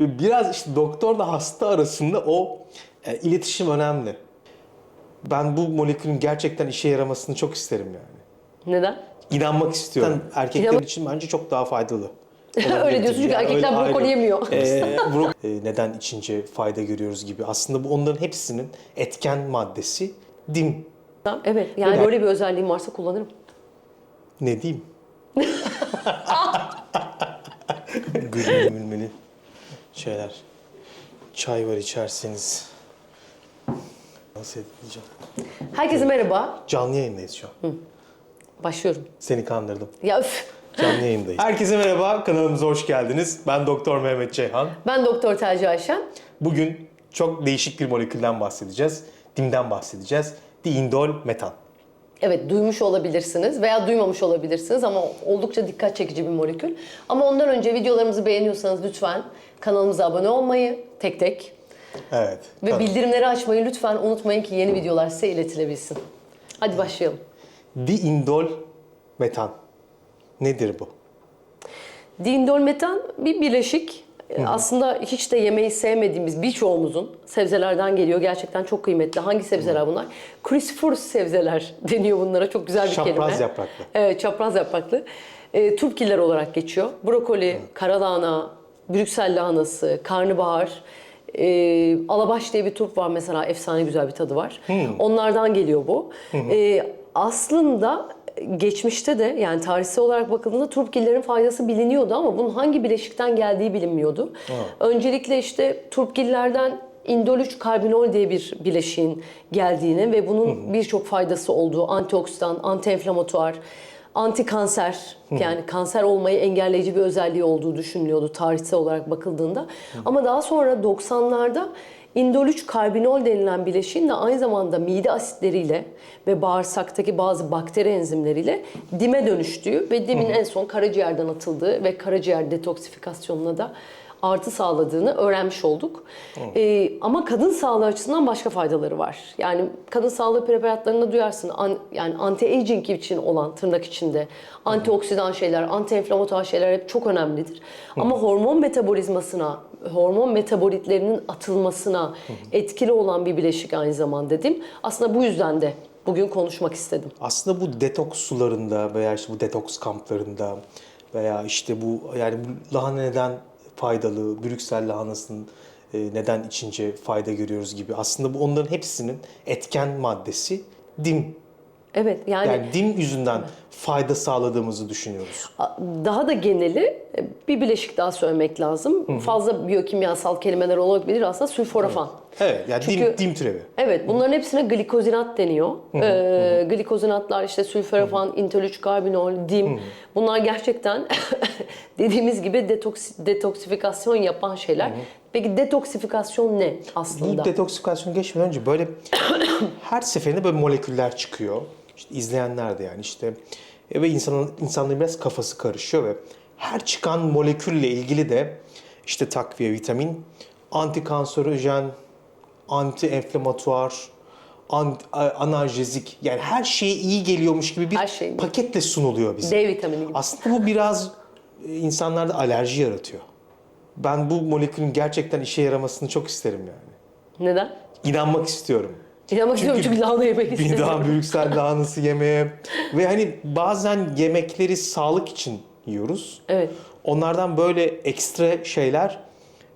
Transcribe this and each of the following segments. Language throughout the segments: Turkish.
Biraz işte doktorla hasta arasında o e, iletişim önemli. Ben bu molekülün gerçekten işe yaramasını çok isterim yani. Neden? İnanmak istiyorum. Erkekler İnanmak- için bence çok daha faydalı. Öyle diyorsun çünkü erkekler öyle- brokoli aynen. yemiyor. Ee, bro- Ee, neden içince fayda görüyoruz gibi. Aslında bu onların hepsinin etken maddesi dim. Evet yani Neden? böyle bir özelliğim varsa kullanırım. Ne diyeyim? Gülmeli gülmeli şeyler. Çay var içerseniz. Nasıl edeceğim? Herkese merhaba. Canlı yayındayız şu an. Başlıyorum. Seni kandırdım. Ya üf. Canlı yayındayız. Herkese merhaba. Kanalımıza hoş geldiniz. Ben Doktor Mehmet Ceyhan. Ben Doktor Tercih Ayşen. Bugün çok değişik bir molekülden bahsedeceğiz. Dimden bahsedeceğiz. Diindol metan. Evet duymuş olabilirsiniz veya duymamış olabilirsiniz ama oldukça dikkat çekici bir molekül. Ama ondan önce videolarımızı beğeniyorsanız lütfen kanalımıza abone olmayı tek tek Evet. ve Kan- bildirimleri açmayı lütfen unutmayın ki yeni videolar size iletilebilsin. Hadi başlayalım. Diindol metan. Nedir bu? Diindolmetan bir bileşik. Ee, Aslında hiç de yemeği sevmediğimiz birçoğumuzun sebzelerden geliyor. Gerçekten çok kıymetli. Hangi sebzeler bunlar? Cruciferous sebzeler deniyor bunlara. Çok güzel bir Çapraz kelime. yapraklı. Evet, çapraz yapraklı. E, turpgiller olarak geçiyor. Brokoli, karalahana, Brüksel lahanası, karnabahar, e, alabaş diye bir turp var mesela. Efsane güzel bir tadı var. Onlardan geliyor bu. E, aslında geçmişte de yani tarihsel olarak bakıldığında turpgillerin faydası biliniyordu ama bunun hangi bileşikten geldiği bilinmiyordu. Öncelikle işte turpgillerden indol 3 karbinol diye bir bileşiğin geldiğini ve bunun birçok faydası olduğu antioksidan, antiinflamatuar, anti kanser yani kanser olmayı engelleyici bir özelliği olduğu düşünülüyordu tarihsel olarak bakıldığında. Ama daha sonra 90'larda indol 3 karbinol denilen bileşiğin de aynı zamanda mide asitleriyle ve bağırsaktaki bazı bakteri enzimleriyle dime dönüştüğü ve dimin en son karaciğerden atıldığı ve karaciğer detoksifikasyonuna da artı sağladığını öğrenmiş olduk. Ee, ama kadın sağlığı açısından başka faydaları var. Yani kadın sağlığı preparatlarında duyarsın. An, yani anti-aging için olan tırnak içinde antioksidan şeyler, anti-inflamatuar şeyler hep çok önemlidir. Ama hormon metabolizmasına, hormon metabolitlerinin atılmasına etkili olan bir bileşik aynı zamanda dedim. Aslında bu yüzden de bugün konuşmak istedim. Aslında bu detoks sularında veya işte bu detoks kamplarında veya işte bu yani bu lahana neden faydalı, Brüksel lahanasının e, neden içince fayda görüyoruz gibi. Aslında bu onların hepsinin etken maddesi dim. Evet yani Yani dim yüzünden fayda sağladığımızı düşünüyoruz. Daha da geneli e, bir bileşik daha söylemek lazım. Fazla biyokimyasal kelimeler olabilir aslında sülforafan. Evet yani dim, Çünkü- dim türevi. Evet bunların hepsine glikozinat deniyor. Ee, glikozinatlar işte sülforafan, 3 karbinol, dim. Bunlar gerçekten dediğimiz gibi detoks, detoksifikasyon yapan şeyler. Peki detoksifikasyon ne aslında? Bu detoksifikasyon geçmeden önce böyle her seferinde böyle moleküller çıkıyor. İşte izleyenler de yani işte e, ve insanın insanların biraz kafası karışıyor ve her çıkan molekülle ilgili de işte takviye vitamin, antikanserojen, anti, analjezik yani her şeye iyi geliyormuş gibi bir Her şey. paketle sunuluyor bize. D vitamini gibi. Aslında bu biraz e, insanlarda alerji yaratıyor. Ben bu molekülün gerçekten işe yaramasını çok isterim yani. Neden? İnanmak istiyorum. İnanmak istiyorum çünkü lahana yemek Bir istiyorum. daha Brüksel lahanası yemeye ve hani bazen yemekleri sağlık için yiyoruz. Evet. Onlardan böyle ekstra şeyler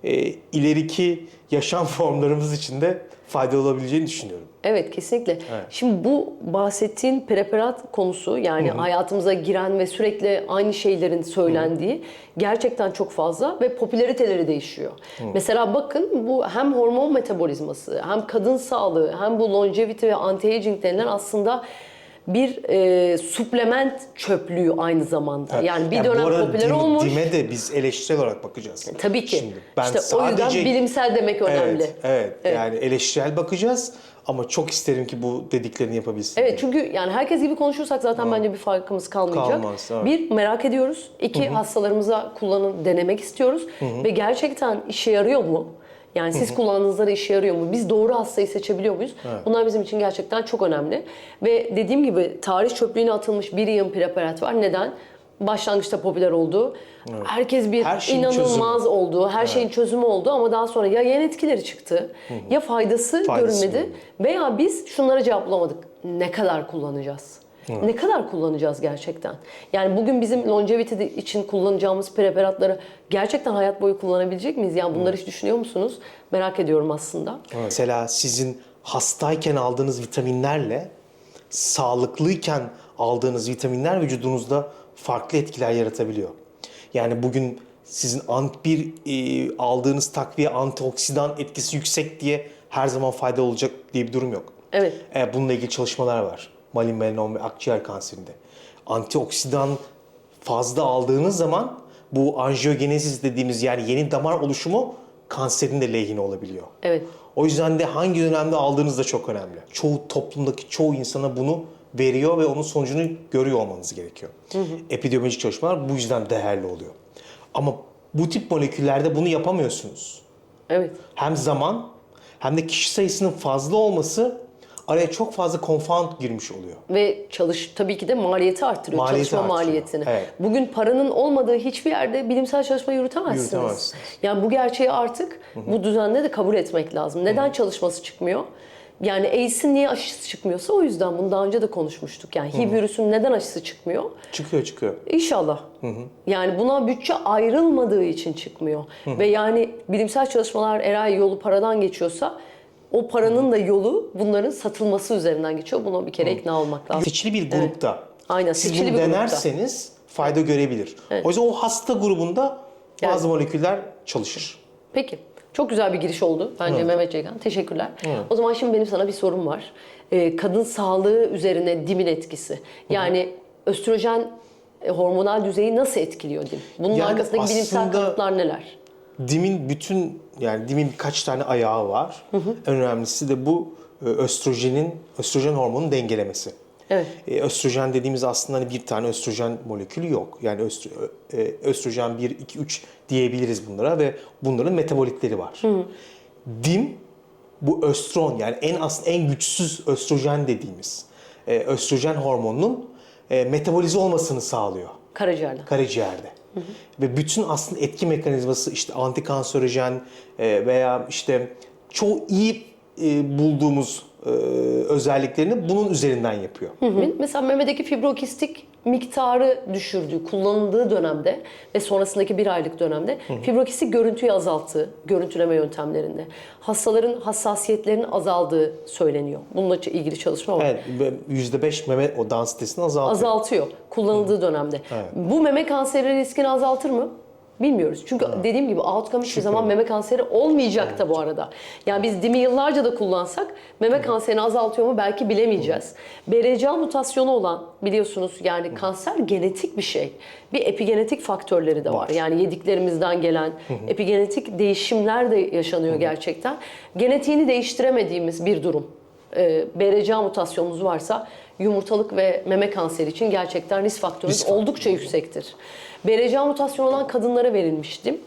e, ileriki yaşam formlarımız için de faydalı olabileceğini düşünüyorum. Evet kesinlikle. Şimdi bu bahsettiğin preparat konusu yani hayatımıza giren ve sürekli aynı şeylerin söylendiği gerçekten çok fazla ve popülariteleri değişiyor. Mesela bakın bu hem hormon metabolizması hem kadın sağlığı hem bu longevity ve anti-aging denilen aslında bir e, suplement çöplüğü aynı zamanda. Yani bir bu dönem popüler dim- olmuş. Dime de biz eleştirel olarak bakacağız. Tabii ki. Şimdi ben işte o sadece yüzden bilimsel demek önemli. Evet, evet, Yani eleştirel bakacağız ama çok isterim ki bu dediklerini yapabilsin. Evet çünkü yani herkes gibi konuşursak zaten bence bir farkımız kalmayacak. Kalmaz, evet. Bir merak ediyoruz. İki hastalarımıza kullanın denemek istiyoruz ve gerçekten işe yarıyor mu? Yani siz kullandığınızda da işe yarıyor mu? Biz doğru hastayı seçebiliyor muyuz? Bunlar bizim için gerçekten çok önemli. Ve dediğim gibi tarih çöplüğüne atılmış bir yığın preparat var. Neden? başlangıçta popüler oldu. Herkes bir Her şeyin inanılmaz çözümü. oldu. Her şeyin çözümü oldu ama daha sonra ya yan etkileri çıktı ya faydası, Faydası görünmedi görünmedi. veya biz şunlara cevap bulamadık. Ne kadar kullanacağız? Ne kadar kullanacağız gerçekten? Yani bugün bizim longevity için kullanacağımız preparatları gerçekten hayat boyu kullanabilecek miyiz? Yani bunları hiç düşünüyor musunuz? Merak ediyorum aslında. Mesela sizin hastayken aldığınız vitaminlerle sağlıklıyken aldığınız vitaminler vücudunuzda farklı etkiler yaratabiliyor. Yani bugün sizin bir e, aldığınız takviye antioksidan etkisi yüksek diye her zaman fayda olacak diye bir durum yok. Evet. E, bununla ilgili çalışmalar var. Malin melanom ve akciğer kanserinde. Antioksidan fazla aldığınız zaman bu anjiyogenezis dediğimiz yani yeni damar oluşumu kanserin de lehine olabiliyor. Evet. O yüzden de hangi dönemde aldığınız da çok önemli. Çoğu toplumdaki çoğu insana bunu veriyor ve onun sonucunu görüyor olmanız gerekiyor. Epidemiolojik çalışmalar bu yüzden değerli oluyor. Ama bu tip moleküllerde bunu yapamıyorsunuz. Evet. Hem zaman hem de kişi sayısının fazla olması araya çok fazla confound girmiş oluyor. Ve çalış tabii ki de maliyeti arttırıyor. Maliyeti çalışma arttırıyor. maliyetini. Evet. Bugün paranın olmadığı hiçbir yerde bilimsel çalışma yürütemezsiniz. Yürütemezsiniz. Yani bu gerçeği artık bu düzenle de kabul etmek lazım. Neden çalışması çıkmıyor? Yani AIDS'in niye aşısı çıkmıyorsa o yüzden bunu daha önce de konuşmuştuk. Yani HIV virüsünün neden aşısı çıkmıyor? Çıkıyor çıkıyor. İnşallah. Yani buna bütçe ayrılmadığı için çıkmıyor. Ve yani bilimsel çalışmalar eğer yolu paradan geçiyorsa o paranın da yolu bunların satılması üzerinden geçiyor. Buna bir kere ikna olmak lazım. Seçili bir grupta Aynen, siz seçili bunu bir grupta. denerseniz fayda görebilir. O yüzden o hasta grubunda bazı moleküller çalışır. Peki. Çok güzel bir giriş oldu bence Mehmet Ceygan. Teşekkürler. O zaman şimdi benim sana bir sorum var. Ee, kadın sağlığı üzerine dimin etkisi. Yani östrojen e, hormonal düzeyi nasıl etkiliyor dim? Bunun Yani arkasındaki bilimsel aslında- kanıtlar neler? Dimin bütün yani dimin birkaç tane ayağı var. En önemlisi de bu e, östrojenin östrojen hormonunun dengelemesi. Evet. E, östrojen dediğimiz aslında hani bir tane östrojen molekülü yok. Yani östro, e, östrojen 1 2 3 diyebiliriz bunlara ve bunların metabolitleri var. Dim bu östron yani en aslında en güçsüz östrojen dediğimiz e, östrojen hormonunun e, metabolize olmasını sağlıyor Karaciğerde. karaciğerde. Ve bütün aslında etki mekanizması işte antikanserojen e, veya işte çoğu iyi e, bulduğumuz e, özelliklerini bunun üzerinden yapıyor. Mesela memedeki fibrokistik miktarı düşürdüğü, kullanıldığı dönemde ve sonrasındaki bir aylık dönemde fibrokistik görüntüyü azalttığı görüntüleme yöntemlerinde. Hastaların hassasiyetlerinin azaldığı söyleniyor. Bununla ilgili çalışma var. Evet, ve %5 meme o densitesini azaltıyor. Azaltıyor kullanıldığı dönemde. Bu meme kanseri riskini azaltır mı? Bilmiyoruz. Çünkü dediğim gibi outcome hiçbir zaman meme kanseri olmayacak da bu arada. Yani biz dimi yıllarca da kullansak meme kanserini azaltıyor mu belki bilemeyeceğiz. BRCA mutasyonu olan biliyorsunuz yani kanser genetik bir şey. Bir epigenetik faktörleri de var. Yani yediklerimizden gelen epigenetik değişimler de yaşanıyor gerçekten. Genetiğini değiştiremediğimiz bir durum e, BRCA mutasyonunuz varsa yumurtalık ve meme kanseri için gerçekten risk faktörünüz Risk faktörü. oldukça yüksektir. BRCA mutasyonu olan kadınlara verilmiştim.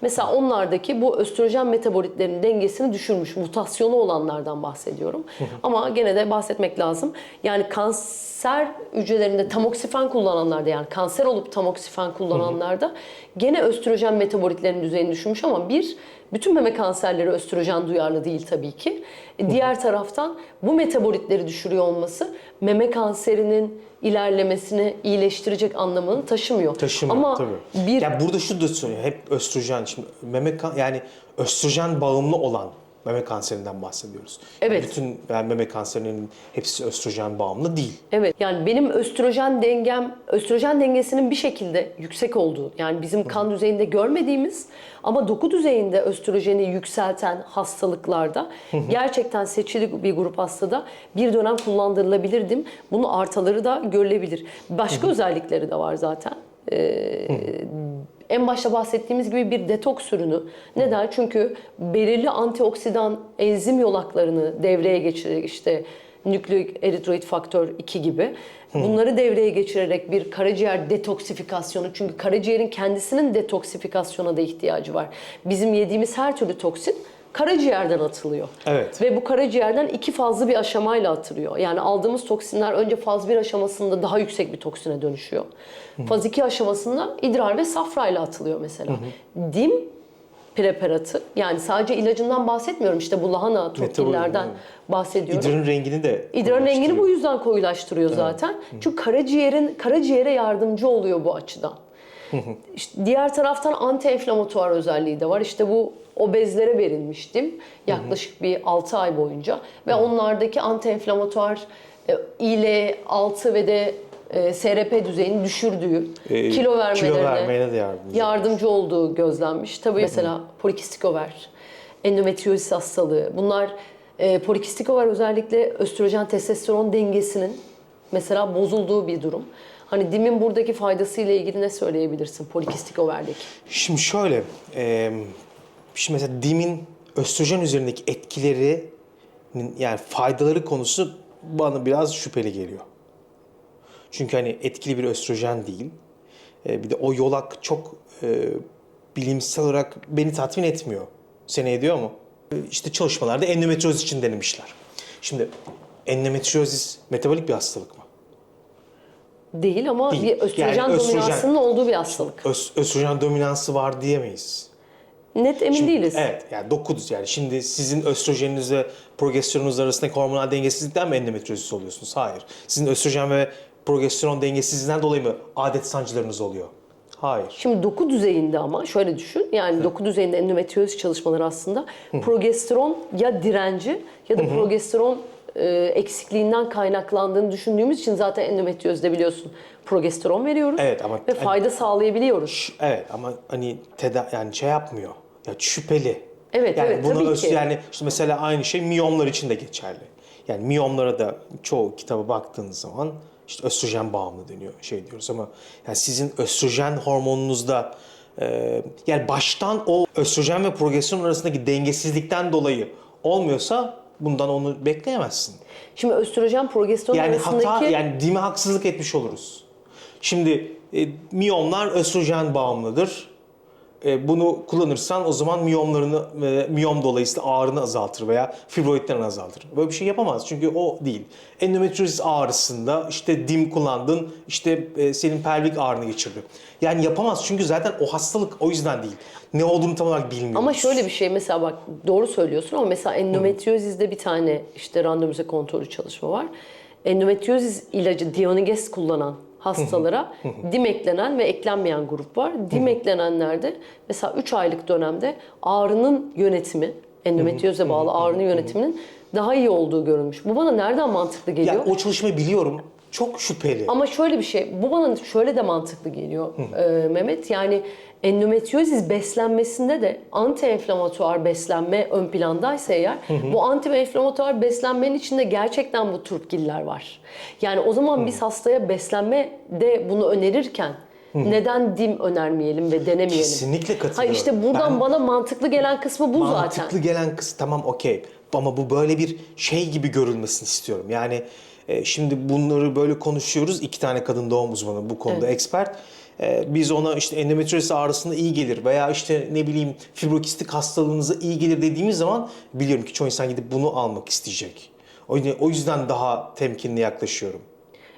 Mesela onlardaki bu östrojen metabolitlerinin dengesini düşürmüş, mutasyonu olanlardan bahsediyorum. Ama gene de bahsetmek lazım. Yani kanser hücrelerinde tamoksifen kullananlarda yani kanser olup tamoksifen kullananlarda gene östrojen metabolitlerinin düzeyini düşürmüş ama bir bütün meme kanserleri östrojen duyarlı değil tabii ki. E, Diğer taraftan bu metabolitleri düşürüyor olması meme kanserinin ilerlemesini iyileştirecek anlamını taşımıyor. Taşımıyor Ama tabii. bir Ya burada şu da söylüyor. Hep östrojen şimdi meme kan- yani östrojen bağımlı olan meme kanserinden bahsediyoruz. Evet. Bütün yani meme kanserinin hepsi östrojen bağımlı değil. Evet yani benim östrojen dengem, östrojen dengesinin bir şekilde yüksek olduğu yani bizim kan düzeyinde görmediğimiz ama doku düzeyinde östrojeni yükselten hastalıklarda gerçekten seçili bir grup hastada bir dönem kullandırılabilirdim. Bunun artaları da görülebilir. Başka özellikleri de var zaten. Ee, en başta bahsettiğimiz gibi bir detoks ürünü. Neden? Çünkü belirli antioksidan enzim yolaklarını devreye geçirerek işte nükleik eritroid faktör 2 gibi bunları devreye geçirerek bir karaciğer detoksifikasyonu çünkü karaciğerin kendisinin detoksifikasyona da ihtiyacı var. Bizim yediğimiz her türlü toksin karaciğerden atılıyor. Evet. Ve bu karaciğerden iki fazlı bir aşamayla atılıyor. Yani aldığımız toksinler önce faz 1 aşamasında daha yüksek bir toksine dönüşüyor. Faz 2 aşamasında idrar ve safrayla atılıyor mesela. Dim preparatı yani sadece ilacından bahsetmiyorum işte bu lahana turpillerden evet. bahsediyorum. İdrarın rengini de İdrarın rengini bu yüzden koyulaştırıyor zaten. Çünkü karaciğerin karaciğere yardımcı oluyor bu açıdan. İşte diğer taraftan anti-enflamatuar özelliği de var. İşte bu obezlere verilmiştim yaklaşık bir 6 ay boyunca ve onlardaki anti-enflamatuar e, IL-6 ve de e, SRP düzeyini düşürdüğü, Ee, kilo vermelerine kilo vermeye de yardımcı. yardımcı olduğu gözlenmiş. Tabii mesela polikistik over, endometriozis hastalığı bunlar e, polikistik over özellikle östrojen testosteron dengesinin mesela bozulduğu bir durum. Hani dimin buradaki faydasıyla ilgili ne söyleyebilirsin polikistik overdeki? Şimdi şöyle, e, şimdi mesela dimin östrojen üzerindeki etkileri yani faydaları konusu bana biraz şüpheli geliyor. Çünkü hani etkili bir östrojen değil. E, bir de o yolak çok e, bilimsel olarak beni tatmin etmiyor. Seni ediyor mu? E, İşte çalışmalarda endometriozis için denemişler. Şimdi endometriozis metabolik bir hastalık mı? Değil ama Değil. bir östrojen Yani östrojen- dominansının olduğu bir hastalık. Öz, östrojen dominansı var diyemeyiz. Net emin Şimdi- değiliz. Evet yani 9 yani şimdi sizin östrojeniniz ve progesteronunuz arasındaki hormonal dengesizlikten mi endometriozis oluyorsunuz? Hayır. Sizin östrojen ve progesteron dengesizliğinden dolayı mı adet sancılarınız oluyor? Hayır. Şimdi doku düzeyinde ama şöyle düşün. Yani doku düzeyinde endometriozis çalışmaları aslında progesteron ya direnci ya da progesteron e, eksikliğinden kaynaklandığını düşündüğümüz için zaten endometriozide biliyorsun progesteron veriyoruz. Evet ama ve hani- fayda sağlayabiliyoruz. Evet ama hani teda yani şey yapmıyor. Ya şüpheli. Evet, yani evet, buna tabii öz- ki. Yani işte mesela aynı şey miyomlar için de geçerli. Yani miyomlara da çoğu kitaba baktığınız zaman işte östrojen bağımlı deniyor şey diyoruz ama yani sizin östrojen hormonunuzda e, yani baştan o östrojen ve progesteron arasındaki dengesizlikten dolayı olmuyorsa bundan onu bekleyemezsin. Şimdi östrojen progesteron Yani arasındaki hata yani dime haksızlık etmiş oluruz. Şimdi e, miyomlar östrojen bağımlıdır. E, bunu kullanırsan o zaman miyomlarını ve miyom dolayısıyla ağrını azaltır veya fibroidlerini azaltır. Böyle bir şey yapamaz çünkü o değil. Endometriozis ağrısında işte dim kullandın, işte e, senin pelvik ağrını geçirdi. Yani yapamaz çünkü zaten o hastalık o yüzden değil. Ne olduğunu tam olarak bilmiyoruz. Ama şöyle bir şey mesela bak doğru söylüyorsun ama mesela endometriozizde bir tane işte randomize kontrolü çalışma var. Endometriozis ilacı Dioneges kullanan hastalara dim eklenen ve eklenmeyen grup var. Dim eklenenlerde mesela 3 aylık dönemde ağrının yönetimi, endometrioze bağlı ağrının yönetiminin daha iyi olduğu görülmüş. Bu bana nereden mantıklı geliyor? yani o çalışmayı biliyorum. Çok şüpheli. Ama şöyle bir şey, bu bana şöyle de mantıklı geliyor e, Mehmet. Yani endometriozis beslenmesinde de anti-enflamatuar beslenme ön plandaysa eğer, bu anti-enflamatuar beslenmenin içinde gerçekten bu turpgiller var. Yani o zaman biz hastaya beslenme de bunu önerirken neden dim önermeyelim ve denemeyelim? Kesinlikle katılıyorum. Hayır işte buradan Ben- bana mantıklı gelen kısmı bu zaten. Mantıklı gelen kız tamam okey. Ama bu böyle bir şey gibi görülmesini istiyorum. Yani e, şimdi bunları böyle konuşuyoruz. İki tane kadın doğum uzmanı bu konuda expert. E, biz ona işte endometriozis ağrısında iyi gelir veya işte ne bileyim fibrokistik hastalığınıza iyi gelir dediğimiz zaman biliyorum ki çoğu insan gidip bunu almak isteyecek. O yüzden, daha temkinli yaklaşıyorum.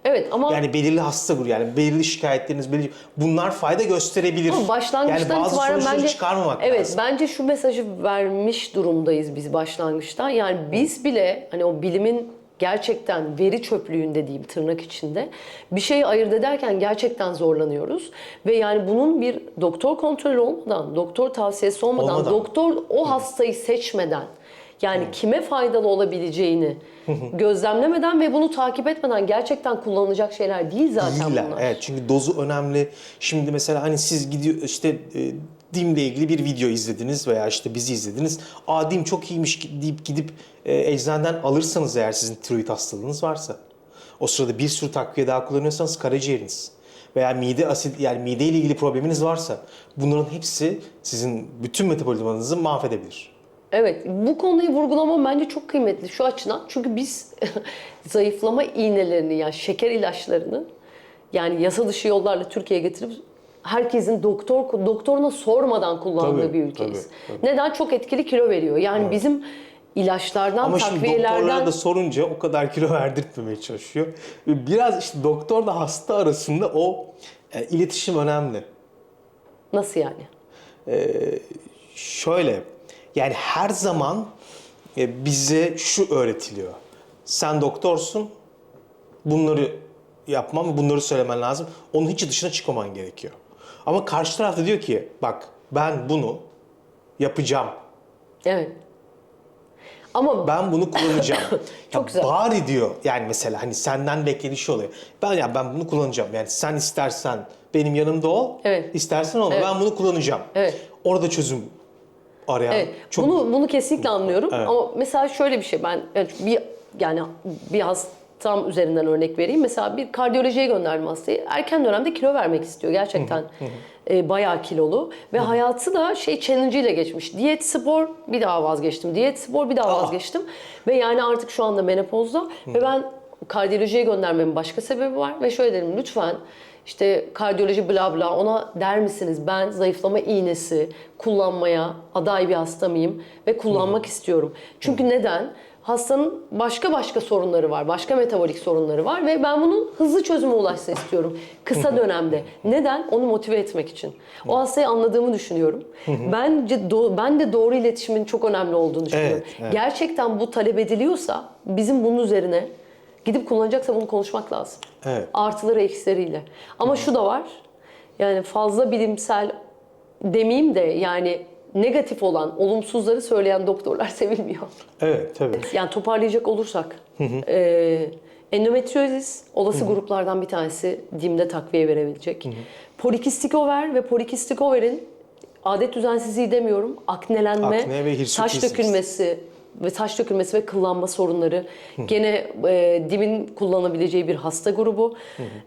Evet ama Yani belirli hasta grubu yani belirli şikayetleriniz belirli bunlar fayda gösterebilir. Ama başlangıçtan yani bazı itibaren bence çıkarmamak evet lazım. bence şu mesajı vermiş durumdayız biz başlangıçtan. Yani biz bile hani o bilimin gerçekten veri çöplüğünde diyeyim tırnak içinde bir şeyi ayırt ederken gerçekten zorlanıyoruz ve yani bunun bir doktor kontrolü olmadan, doktor tavsiyesi olmadan, Olmadan. doktor o hastayı seçmeden yani kime faydalı olabileceğini gözlemlemeden ve bunu takip etmeden gerçekten kullanılacak şeyler değil zaten Değiller. bunlar. Evet çünkü dozu önemli. Şimdi mesela hani siz gidiyor işte e, DİM'le ilgili bir video izlediniz veya işte bizi izlediniz. Aa DİM çok iyiymiş deyip gidip e, eczaneden alırsanız eğer sizin tiroid hastalığınız varsa. O sırada bir sürü takviye daha kullanıyorsanız karaciğeriniz veya mide asit yani mide ile ilgili probleminiz varsa bunların hepsi sizin bütün metabolizmanızı mahvedebilir. Evet, bu konuyu vurgulamam bence çok kıymetli şu açıdan. Çünkü biz zayıflama iğnelerini, yani şeker ilaçlarını yani yasa dışı yollarla Türkiye'ye getirip herkesin doktor doktoruna sormadan kullandığı Tabii, bir ülkeyiz. tabii, Neden? Çok etkili kilo veriyor. Yani bizim ilaçlardan, Ama takviyelerden doktorlara da sorunca o kadar kilo verdirtmemeye çalışıyor. Biraz işte doktorla hasta arasında o e, iletişim önemli. nasıl yani? Şöyle yani her zaman e, bize şu öğretiliyor. Sen doktorsun. Bunları yapmam bunları söylemen lazım. Onun hiç dışına çıkmaman gerekiyor. Ama karşı taraf da diyor ki bak ben bunu yapacağım. Evet. Ama Ben bunu kullanacağım. Çok Ya güzel. Bari diyor yani mesela hani senden beklediği şey oluyor. Ben ya ben bunu kullanacağım. Yani sen istersen benim yanımda ol. Evet. İstersen olma. Evet. Ben bunu kullanacağım. Evet. Orada çözüm arayan Evet. çok Bunu bunu kesinlikle anlıyorum. Evet. Ama mesela şöyle bir şey ben yani bir yani bir hastam üzerinden örnek vereyim. Mesela bir kardiyolojiye gönderdim hastayı. Erken dönemde kilo vermek istiyor gerçekten. e, bayağı kilolu ve hayatı da şey challenge ile geçmiş. Diyet, spor bir daha vazgeçtim. Diyet, spor bir daha Aa. vazgeçtim. Ve yani artık şu anda menopozda ve ben kardiyolojiye göndermemin başka sebebi var ve şöyle dedim lütfen işte kardiyoloji bla bla ona der misiniz ben zayıflama iğnesi kullanmaya aday bir hasta mıyım ve kullanmak istiyorum. Çünkü neden? Hastanın başka başka sorunları var, başka metabolik sorunları var ve ben bunun hızlı çözüme ulaşsın istiyorum kısa dönemde. Neden? Onu motive etmek için. O hastayı anladığımı düşünüyorum. Bence do- ben de doğru iletişimin çok önemli olduğunu düşünüyorum. Evet, evet. Gerçekten bu talep ediliyorsa bizim bunun üzerine gidip kullanacaksa bunu konuşmak lazım Evet. artıları eksileriyle. Ama şu da var. Yani fazla bilimsel demeyeyim de yani negatif olan, olumsuzları söyleyen doktorlar sevilmiyor. Evet tabii. Yani toparlayacak olursak, e, endometriozis olası gruplardan bir tanesi DİM'de takviye verebilecek. Polikistik over ve polikistik overin adet düzensizliği demiyorum, aknelenme, Akne ve saç hirsutizm. dökülmesi ve saç dökülmesi ve kıllanma sorunları. Gene e, DİM'in kullanabileceği bir hasta grubu.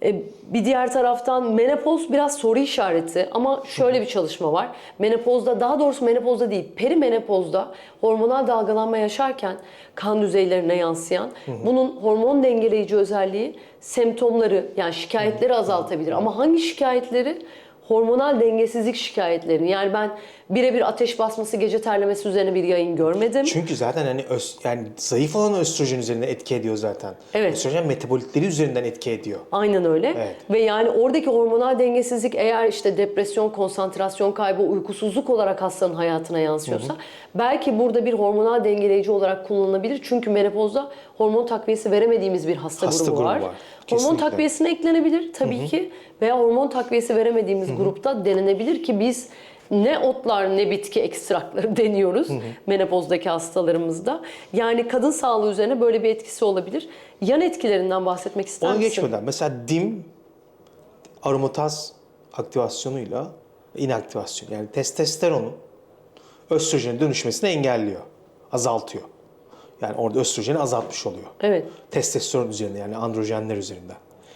E, bir diğer taraftan menopoz biraz soru işareti ama şöyle bir çalışma var. Menopozda daha doğrusu menopozda değil, perimenopozda hormonal dalgalanma yaşarken kan düzeylerine yansıyan bunun hormon dengeleyici özelliği semptomları yani şikayetleri azaltabilir. Ama hangi şikayetleri? Hormonal dengesizlik şikayetlerini. Yani ben birebir ateş basması, gece terlemesi üzerine bir yayın görmedim. Çünkü zaten hani öz, yani zayıf olan östrojen üzerinden etki ediyor zaten. Evet. Östrojen metabolitleri üzerinden etki ediyor. Aynen öyle. Evet. Ve yani oradaki hormonal dengesizlik eğer işte depresyon, konsantrasyon kaybı, uykusuzluk olarak hastanın hayatına yansıyorsa belki burada bir hormonal dengeleyici olarak kullanılabilir. Çünkü menopozda hormon takviyesi veremediğimiz bir hasta, Hasta grubu, grubu var. var. Hormon Kesinlikle. takviyesine eklenebilir tabii ki veya hormon takviyesi veremediğimiz grupta denenebilir ki biz ne otlar ne bitki ekstrakları deniyoruz menopozdaki hastalarımızda. Yani kadın sağlığı üzerine böyle bir etkisi olabilir. Yan etkilerinden bahsetmek ister Ona misin? geçmeden mesela dim aromataz aktivasyonuyla inaktivasyon yani testosteronun östrojene dönüşmesini engelliyor, azaltıyor. Yani orada östrojeni azaltmış oluyor. Evet. Testosteron üzerinde yani androjenler üzerinden.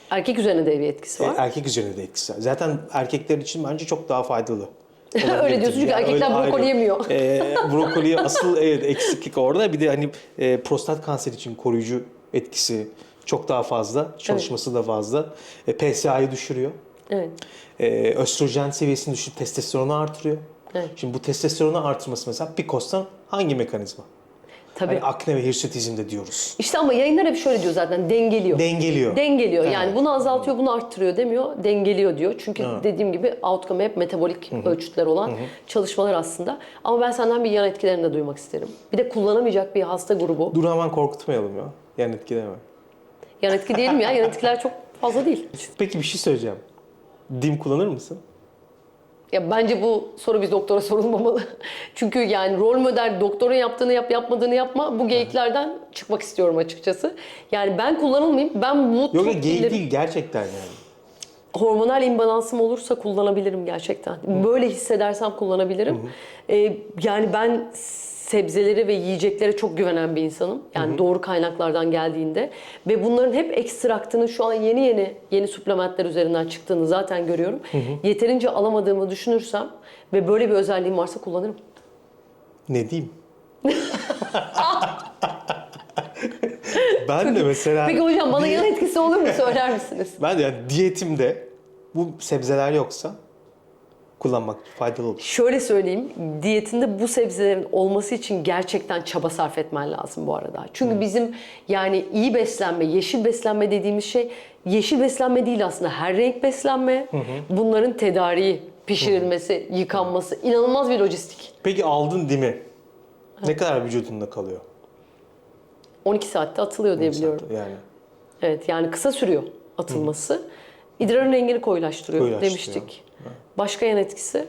Erkek üzerine de bir etkisi E, var. erkek üzerinde de etkisi var. Zaten erkekler için bence çok daha faydalı. Öyle diyorsun çünkü erkekler öyle brokoli ayrı. yemiyor. E, brokoli asıl evet eksiklik orada. Bir de hani e, prostat kanseri için koruyucu etkisi çok daha fazla. Çalışması da fazla. E, PSA'yı düşürüyor. Evet. E, östrojen seviyesini düşürüp testosteronu artırıyor. Evet. Şimdi bu testosteronu artırması mesela PCOS'tan hangi mekanizma? Tabii. Hani akne ve hirsutizmde diyoruz. İşte ama yayınlar hep şöyle diyor zaten dengeliyor. Dengeliyor. Dengeliyor. Evet. Yani bunu azaltıyor, bunu arttırıyor demiyor. Dengeliyor diyor. Çünkü dediğim gibi outcome hep metabolik ölçütler olan çalışmalar aslında. Ama ben senden bir yan etkilerini de duymak isterim. Bir de kullanamayacak bir hasta grubu. Dur hemen korkutmayalım ya. Yan etkileme. Yan etki diyelim ya. Yan etkiler çok fazla değil. Peki bir şey söyleyeceğim. Dim kullanır mısın? Ya bence bu soru biz doktora sorulmamalı. Çünkü yani rol model doktorun yaptığını yap yapmadığını yapma. Bu geyiklerden çıkmak istiyorum açıkçası. Yani ben kullanılmayayım. Ben bu Yok geyik değil gerçekten yani. hormonal imbalansım olursa kullanabilirim gerçekten. Böyle hissedersem kullanabilirim. Ee, yani ben sebzeleri ve yiyeceklere çok güvenen bir insanım. Yani doğru kaynaklardan geldiğinde ve bunların hep ekstraktının şu an yeni yeni yeni suplementler üzerinden çıktığını zaten görüyorum. Yeterince alamadığımı düşünürsem ve böyle bir özelliğim varsa kullanırım. Ne diyeyim? ben de mesela Peki hocam bana yan etkisi olur mu söyler misiniz? ben de yani diyetimde bu sebzeler yoksa kullanmak faydalı olur. Şöyle söyleyeyim, diyetinde bu sebzelerin olması için gerçekten çaba sarf etmen lazım bu arada. Çünkü bizim yani iyi beslenme, yeşil beslenme dediğimiz şey yeşil beslenme değil aslında her renk beslenme. Bunların tedariği, pişirilmesi, yıkanması inanılmaz bir lojistik. Peki aldın dimi ne kadar vücudunda kalıyor? 12 saatte atılıyor diye biliyorum. Yani Evet yani kısa sürüyor atılması. İdrarın rengini koyulaştırıyor, Koyulaştırıyor. demiştik. Başka yan etkisi?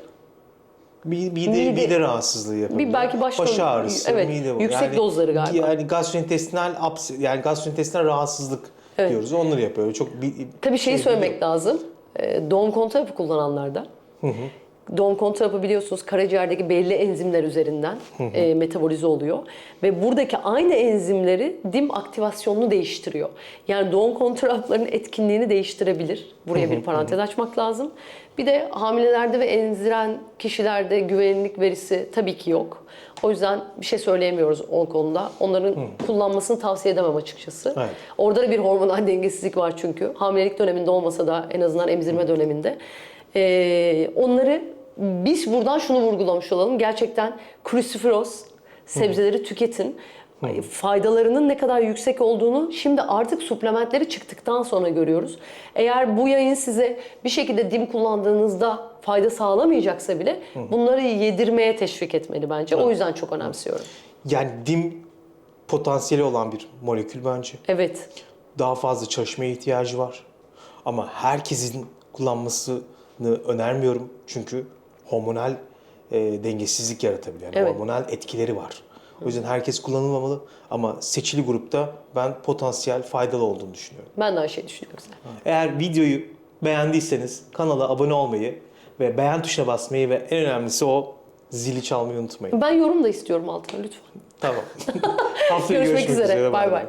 mide, mide, Mide- rahatsızlığı yapabilir. Bir belki baş Baş ağrısı, evet, mide yüksek dozları galiba. Yani gastrointestinal aps yani gastrointestinal rahatsızlık Evet. diyoruz. Onları yapıyor. Çok bir, Tabii şeyi şey söylemek lazım. Ee, Doğum kontrol hapı kullananlarda doğum kontrol hapı biliyorsunuz karaciğerdeki belli enzimler üzerinden e, metabolize oluyor. Ve buradaki aynı enzimleri dim aktivasyonunu değiştiriyor. Yani doğum kontrol haplarının etkinliğini değiştirebilir. Buraya bir parantez açmak lazım. Bir de hamilelerde ve emziren kişilerde güvenlik verisi tabii ki yok. O yüzden bir şey söyleyemiyoruz o konuda. Onların kullanmasını tavsiye edemem açıkçası. Evet. Orada da bir hormonal dengesizlik var çünkü. Hamilelik döneminde olmasa da en azından emzirme döneminde. Ee, onları biz buradan şunu vurgulamış olalım. Gerçekten cruciferous sebzeleri tüketin. Faydalarının ne kadar yüksek olduğunu şimdi artık suplementleri çıktıktan sonra görüyoruz. Eğer bu yayın size bir şekilde dim kullandığınızda fayda sağlamayacaksa bile bunları yedirmeye teşvik etmeli bence. O yüzden çok önemsiyorum. Yani dim potansiyeli olan bir molekül bence. Evet. Daha fazla çalışmaya ihtiyacı var. Ama herkesin kullanmasını önermiyorum. Çünkü hormonal e, dengesizlik yaratabilir. Yani Evet. hormonal etkileri var. O yüzden herkes kullanılmamalı ama seçili grupta ben potansiyel faydalı olduğunu düşünüyorum. Ben de aynı şeyi düşünüyorum. Eğer videoyu beğendiyseniz kanala abone olmayı ve beğen tuşuna basmayı ve en önemlisi o zili çalmayı unutmayın. Ben yorum da istiyorum altına lütfen. Tamam. Haftaya Görüşmek üzere. Bay bay.